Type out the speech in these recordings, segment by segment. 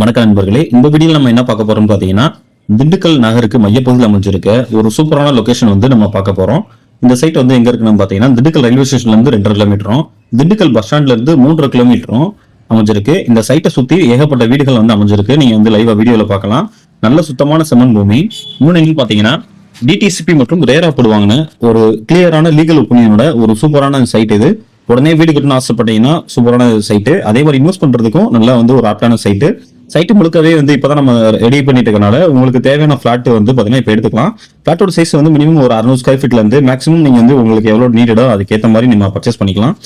வணக்க நண்பர்களே இந்த வீடியோ நம்ம என்ன பார்க்க போறோம்னு பார்த்தீங்கன்னா திண்டுக்கல் நகருக்கு மையப்பகுதியில் அமைஞ்சிருக்க. ஒரு சூப்பரான லொகேஷன் வந்து நம்ம பார்க்க போறோம். இந்த சைட் வந்து எங்க இருக்குன்னு பார்த்தீங்கன்னா திண்டுக்கல் ரயில்வே ஸ்டேஷன்ல இருந்து ரெண்டரை கிலோமீட்டரும் திண்டுக்கல் பஸ் ஸ்டாண்ட்ல இருந்து மூன்றரை கிலோமீட்டரும் அமைஞ்சிருக்கு. இந்த சைட்டை சுத்தி ஏகப்பட்ட வீடுகள் வந்து அமைஞ்சிருக்கு. நீங்க வந்து லைவா வீடியோல பார்க்கலாம். நல்ல சுத்தமான செம்மண் பூமி. இன்னொன்னு என்னன்னு பார்த்தீங்கன்னா டிடிசிபி மற்றும் ரேரா போடுவாங்கன்னு ஒரு கிளியரான லீகல் ஒப்பீனியனோட ஒரு சூப்பரான சைட் இது. உடனே வீடு கட்டணும்னு ஆசைப்பட்டீங்கன்னா சூப்பரான சைட்டு அதே மாதிரி இன்வெஸ்ட் பண்றதுக்கும் நல்லா வந்து ஒரு ஆப்டான சைட்டு சைட்டு முழுக்கவே வந்து இப்பதான் நம்ம ரெடி பண்ணிட்டு இருக்கனால உங்களுக்கு தேவையான ஃபிளாட் வந்து பார்த்தீங்கன்னா இப்போ எடுத்துக்கலாம். ஃபிளாட்டோட சைஸ் வந்து மினிமம் ஒரு அறுநூறு ஸ்கொயர் ஃபீட்லேருந்து மேக்ஸிமம் நீங்கள் வந்து உங்களுக்கு எவ்வளோ நீடடோ அதுக்கேற்ற மாதிரி நீங்கள் பர்ச்சேஸ் பண்ணிக்கலாம்.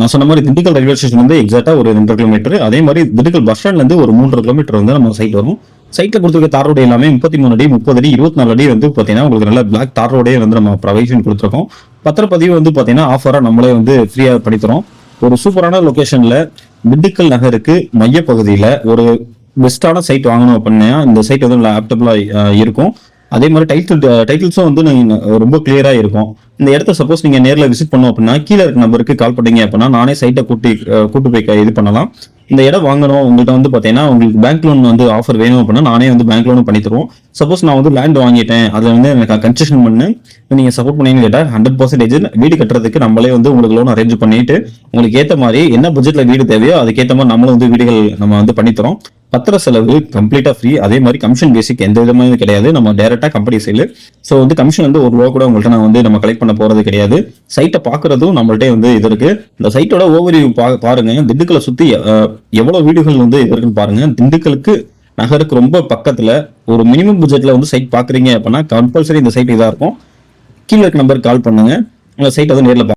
நான் சொன்ன மாதிரி திண்டுக்கல் ரயில்வே ஸ்டேஷன் வந்து எக்ஸாக்டாக ஒரு ரெண்டு கிலோமீட்டர் அதே மாதிரி திண்டுக்கல் பஸ் ஸ்டாண்ட்லேருந்து ஒரு மூன்று கிலோமீட்டர் வந்து நம்ம சைட் வரும். சைட்டில் கொடுத்துருக்க தார் ரோடு எல்லாமே முப்பத்தி மூணு அடி முப்பது அடி இருபத்தி நாலு அடி வந்து பார்த்தீங்கன்னா உங்களுக்கு நல்ல பிளாக் தார் ரோடே வந்து நம்ம ப்ரொவைஷன் கொடுத்துருக்கோம். பத்திரப்பதிவு வந்து பார்த்தீங்கன்னா ஆஃபராக நம்மளே வந்து ஃப்ரீயாக பண்ணித்தரோம். ஒரு சூப்பரான லொக்கேஷனில் திண்டுக்கல் நகருக்கு மையப்பகுதியில் ஒரு பெஸ்டான சைட் வாங்கணும் அப்படின்னா இந்த சைட் வந்து லேப்டாப்ல இருக்கும். அதே மாதிரி டைட்டில் டைட்டில்ஸும் வந்து ரொம்ப கிளியராக இருக்கும். இந்த இடத்த சப்போஸ் நீங்கள் நேரில் விசிட் பண்ணோம் அப்படின்னா கீழே இருக்க நம்பருக்கு கால் பண்ணீங்க அப்படின்னா நானே சைட்டை கூட்டி கூட்டு போய் இது பண்ணலாம். இந்த இடம் வாங்கணும் உங்கள்கிட்ட வந்து பார்த்தீங்கன்னா உங்களுக்கு பேங்க் லோன் வந்து ஆஃபர் வேணும் அப்படின்னா நானே வந்து பேங்க் லோன் பண்ணி தருவோம். சப்போஸ் நான் வந்து லேண்ட் வாங்கிட்டேன் அதில் வந்து எனக்கு கன்ஸ்ட்ரக்ஷன் பண்ணு. நீங்கள் சப்போர்ட் பண்ணீங்கன்னு கேட்டால் ஹண்ட்ரட் பர்சன்டேஜ் வீடு கட்டுறதுக்கு நம்மளே வந்து உங்களுக்கு லோன் அரேஞ்ச் பண்ணிட்டு உங்களுக்கு ஏற்ற மாதிரி என்ன பட்ஜெட்டில் வீடு தேவையோ அதுக்கேற்ற மாதிரி நம்மளும் வந்து வீடுகள் நம்ம வந்து பண்ணித்தரோம் பத்திர செலவு கம்ப்ளீட்டா ஃப்ரீ அதே மாதிரி கமிஷன் பேசிக் எந்த விதமான கிடையாது. நம்ம டைரக்டா கம்பெனி சைடு ஸோ வந்து கமிஷன் வந்து ஒரு ரூபா கூட உங்கள்கிட்ட நான் வந்து நம்ம கலெக்ட் பண்ண போறது கிடையாது. சைட்டை பாக்குறதும் நம்மள்ட்ட வந்து இது இருக்கு. இந்த சைட்டோட ஓவர்வியூ பாருங்க. திண்டுக்கலை சுத்தி எவ்வளோ எவ்வளவு வீடுகள் வந்து இது இருக்குன்னு பாருங்க. திண்டுக்கலுக்கு நகருக்கு ரொம்ப பக்கத்துல ஒரு மினிமம் பட்ஜெட்ல வந்து சைட் பாக்குறீங்க அப்படின்னா கம்பல்சரி இந்த சைட் இதா இருக்கும். கீழே இருக்க நம்பருக்கு கால் பண்ணுங்க. உங்க சைட் வந்து நேரில்